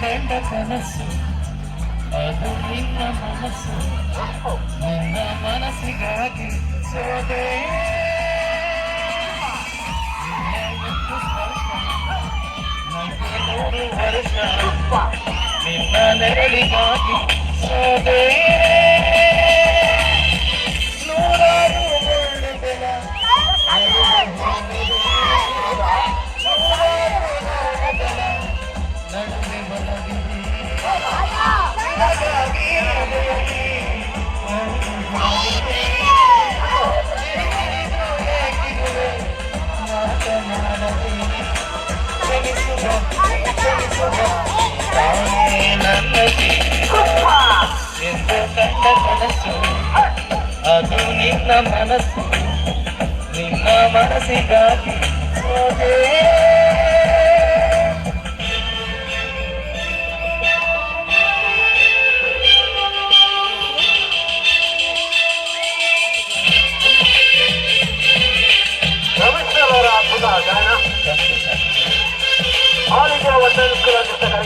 ಕಂಡ ಕನಸು ಅದು ನಿನ್ನ ಮನಸ್ಸು ನಿನ್ನ ಮನಸ್ಸಿಗಾಗಿ ಸೋದೆ ನಿನ್ನ ಮುತ್ತು ಸ್ಪರ್ಶ ನನಗೆ ನೂರು ವರ್ಷ ನಿನ್ನ ನೆರಳಿಗಾಗಿ ಸೋದೆ ನೂರಾರು ಮುಳ್ಳುಗಳ ನಡುವೆ ಬಲವಿದೆ ಹಾಗಾಗಿ ಮಾತನಾಡದೆ ಕ್ಷಮಿಸುವ ಕ್ಷಮಿಸುವ ತಾನೇ ನನ್ನ ಜೀವ ಎಂದು ಕಂಡ ಕನಸು ಅದು ನಿನ್ನ ಮನಸ್ಸು ನಿನ್ನ ಮನಸ್ಸಿಗಾಗಿ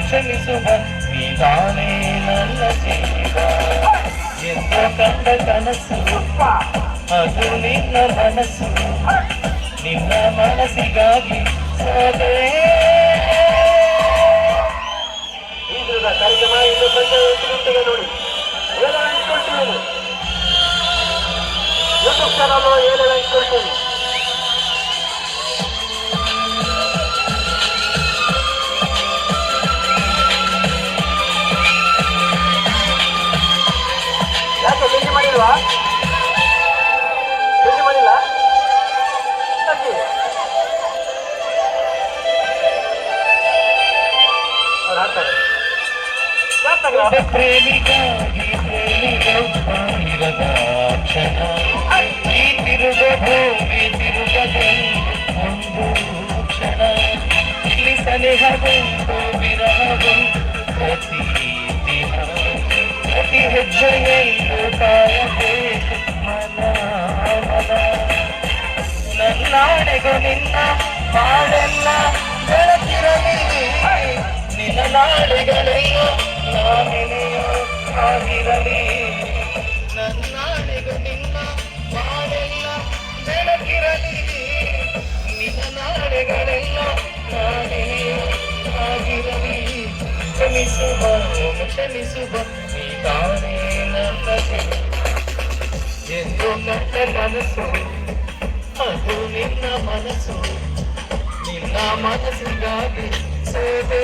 ಕ್ಷಮಿಸುವ ನೀತಾನೇ ನನ್ನ ಜೀವ. ಕಂಡ ಕನಸು, ಅದು ನಿನ್ನ ಮನಸ್ಸು. ನಿನ್ನ ಮನಸ್ಸಿಗಾಗಿ ಕಾರ್ಯಕ್ರಮ ಇಂದು ಸಂಜೆ ಎಂಟು ನೋಡಿ. ಕೊಡ್ತೀವಿ ಅವ್ರು ಹಾಕ್ತಾರೆ ಯಾಕಾಗ್ಲ? ಒಬ್ಬ ಪ್ರೇಮಿಗಾಗಿ ಪ್ರೇಮಿಗೊಬ್ಬನಿರದ ಕ್ಷಣ ಈ ತಿರುಗ ಭೂಮಿ ತಿರುಗದಲ್ಲಿ ಒಂದು ಕ್ಷಣ ಇಲ್ಲಿ ಸನಿಹಗೊಂಡು ವಿರಹಗೊಂಡು ಪ್ರತಿ ದಿನ ಪ್ರತಿ ಹೆಜ್ಜೆಯಲ್ಲೂ ಕಾಯಬೇಕು ಮನ ಮನ ನನ್ನಾಡೆಗೂ ನಿನ್ನ ಹಾಡೆಲ್ಲ ಬೆಳಕಿರಲಿ ನಿನ್ನ ನಾಡೆಗಳೆಲ್ಲ ನಾನೆನೆಯೋ ಆಗಿರಲಿ ನನ್ನಾಡೆಗೂ ನಿನ್ನ ಹಾಡೆಲ್ಲ ಬೆಳಕಿರಲಿ ನಿನ್ನ ನಾಡೆಗಳೆಲ್ಲ ನಾನೆನೆಯೋ ಆಗಿರಲಿ ಕ್ಷಮಿಸುವ ಒಮ್ಮೆ ಕ್ಷಮಿಸುವ ನೀ ತಾನೇ ನನ್ನ ಜೀವ. ಎಂದು ನನ್ನ ಮನಸ್ಸು ಅದು ನಿನ್ನ ಮನಸ್ಸು ನಿನ್ನ ಮನಸ್ಸಿಗಾಗಿ ಸೋದೆ